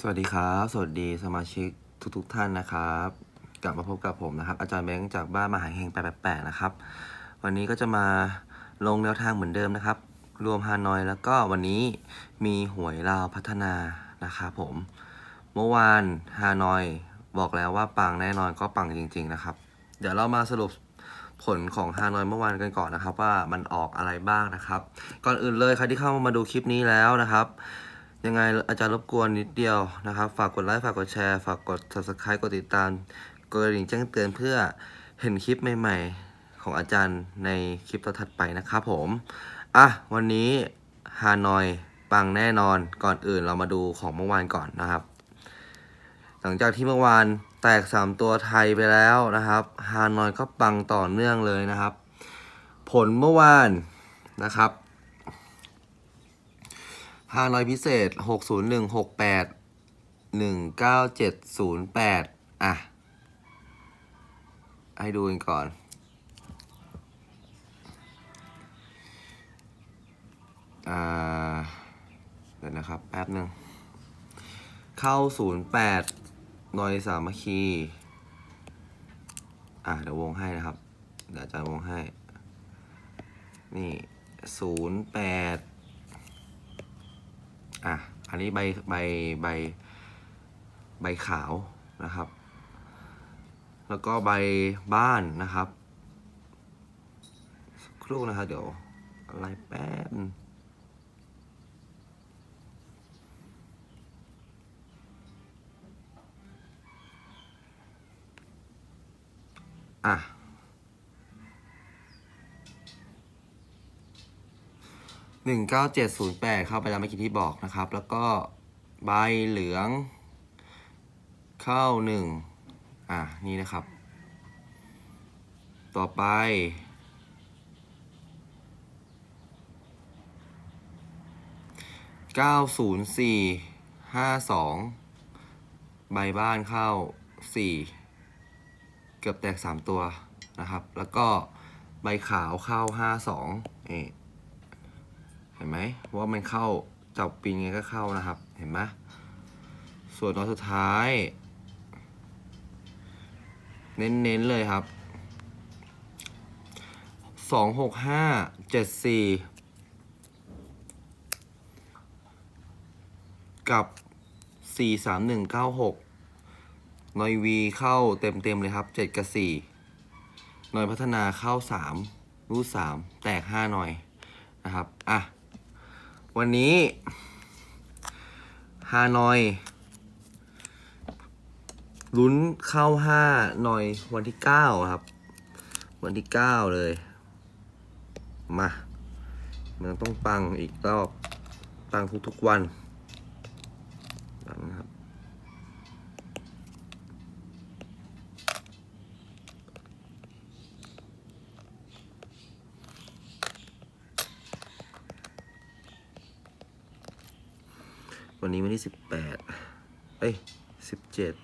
สวัสดีครับ สวัสดีสมาชิกทุกๆทท่านนะครับ กลับมาพบกับผมนะครับ อาจารย์แบงค์จากบ้านมหาเฮง888นะครับ วันนี้ก็จะมาลงแนวทางเหมือนเดิมนะครับ รวมฮานอยแล้วก็วันนี้มีหวยลาวพัฒนานะครับผม เมื่อวานฮานอยบอกแล้วว่าปังแน่นอนก็ปังจริง ๆนะครับ เดี๋ยวเรามาสรุปผลของฮานอยเมื่อวานกันก่อนนะครับ ว่ามันออกอะไรบ้างนะครับ ก่อนอื่นเลยใครที่เข้ามาดูคลิปนี้แล้วนะครับ ยังไงอาจารย์รบกวนนิดเดียวนะครับ ฝากกดไลค์ฝากกดแชร์ ฝากกด subscribe กดติดตามกดกระดิ่งแจ้งเตือนเพื่อเห็นคลิปใหม่ ๆ ของอาจารย์ในคลิปต่อถัดไปนะครับผมอะวันนี้ฮานอยปังแน่นอนก่อนอื่นเรามาดูของเมื่อวานก่อนนะครับ หลังจากที่เมื่อวานแตก 3 ตัวไทยไปแล้วนะครับฮานอยก็ปังต่อเนื่องเลยนะครับ ผลเมื่อวานนะครับ ห้าร้อยพิเศษหกศูนย์หนึ่งหกแปดหนึ่งเก้าเจ็ดศูนย์แปดอะ ให้ดูกันก่อน อ่า เดี๋ยวนะครับ แป๊บหนึ่ง เข้าศูนย์แปดนอยสามัคคี อะ เดี๋ยววงให้นะครับ เดี๋ยวอาจารย์วงให้ นี่ศูนย์แปด อะอันนี้ใบใบใบใบขาวนะครับ แล้วก็ใบบ้านนะครับครู่นะครับเดี๋ยวอะไรแป๊บอะ หนึ่งเก้าเจ็ดศูนย์แปดเข้าไปแล้วเมื่อกี้ที่บอกนะครับ แล้วก็ใบเหลือง เข้าหนึ่งอะนี่นะครับ ต่อไป เก้าศูนย์สี่ห้าสองใบบ้านเข้าสี่เกือบแตกสามตัวนะครับ แล้วก็ใบขาวเข้าห้าสองนี่ เห็นไหมว่ามันเข้าจับปีนไงก็เข้านะครับ เห็นไหมส่วนตอนสุดท้าย เน้นๆเลยครับสองหกห้าเจ็ดสี่กับสี่สามหนึ่งเก้าหกนอยวีเข้าเต็มๆเลยครับเจ็ดกับสี่นอยพัฒนาเข้าสามรูดสามแตกห้าหน่อยนะครับ อะ วันนี้ฮานอยลุ้นเข้าห้าหน่อยวันที่เก้าครับ วันที่เก้าเลย มา มันต้องปังอีกรอบปังทุกๆวันนะครับ วันนี้วันที่สิบแปดเอ้ยสิบเจ็ด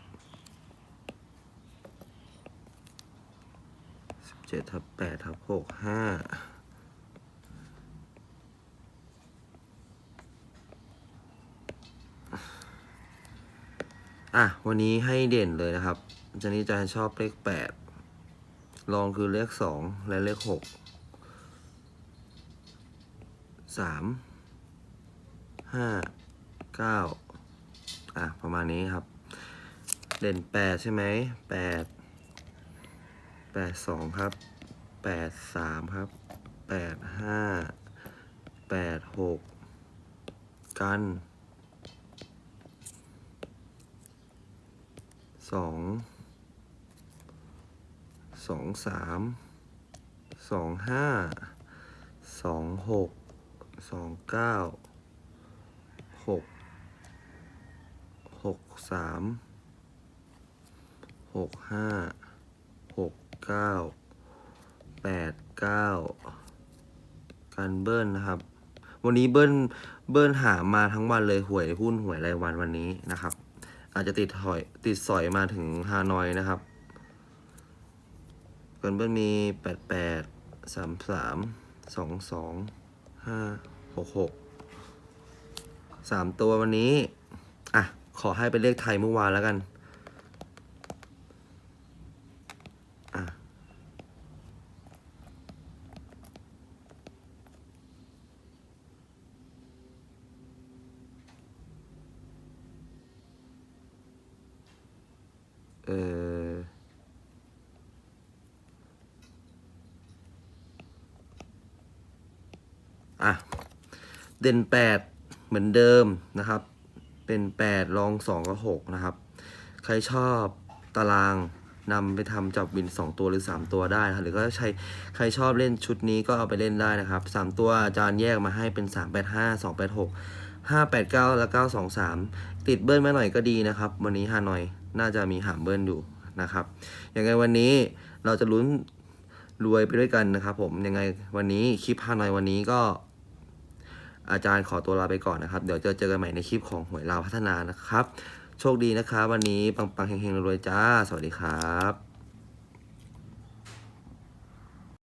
สิบเจ็ดทับแปดทับหกห้าอะ วันนี้ให้เด่นเลยนะครับจารย์นี้จารย์ชอบเลขแปดรองคือเลขสองและเลขหกสามห้า เก้าอะ ประมาณนี้ครับ เด่นแปดใช่ไหมแปดแปดสองครับแปดสามครับแปดห้าแปดหกกันสองสองสามสองห้าสองหกสองเก้าหก หกสามหกห้าหกเก้าแปดเก้าการเบิ้ลนะครับ วันนี้เบิ้ลเบิ้ลหามาทั้งวันเลยหวยหุ้นหวยรายวันวันนี้นะครับ อาจจะติดถอยติดสอยมาถึงฮานอยนะครับการเบิ้ลมีแปดแปดสามสามสองสองห้าหกหกสามตัววันนี้ อะ ขอให้เป็นเลขไทยเมื่อวานแล้วกันอะเอออะ เด่นแปดเหมือนเดิมนะครับ เป็นแปดรองสองกับหกนะครับ ใครชอบตารางนำไปทำจับวินสองตัวหรือสามตัวได้นะครับหรือก็ใช้ใครชอบเล่นชุดนี้ก็เอาไปเล่นได้นะครับสามตัวอาจารย์แยกมาให้เป็นสามแปดห้าสองแปดหกห้าแปดเก้าและเก้าสองสามติดเบิ้ลมาหน่อยก็ดีนะครับ วันนี้ฮานอยน่าจะมีหามเบิ้ลอยู่นะครับยังไงวันนี้เราจะลุ้นรวยไปด้วยกันนะครับผมยังไงวันนี้คลิปฮานอยวันนี้ก็ อาจารย์ขอตัวลาไปก่อนนะครับ เดี๋ยวเจอเจอกันใหม่ในคลิปของหวยลาวพัฒนานะครับ โชคดีนะครับ วันนี้ปังๆเฮงๆรวยๆจ้า สวัสดีครับ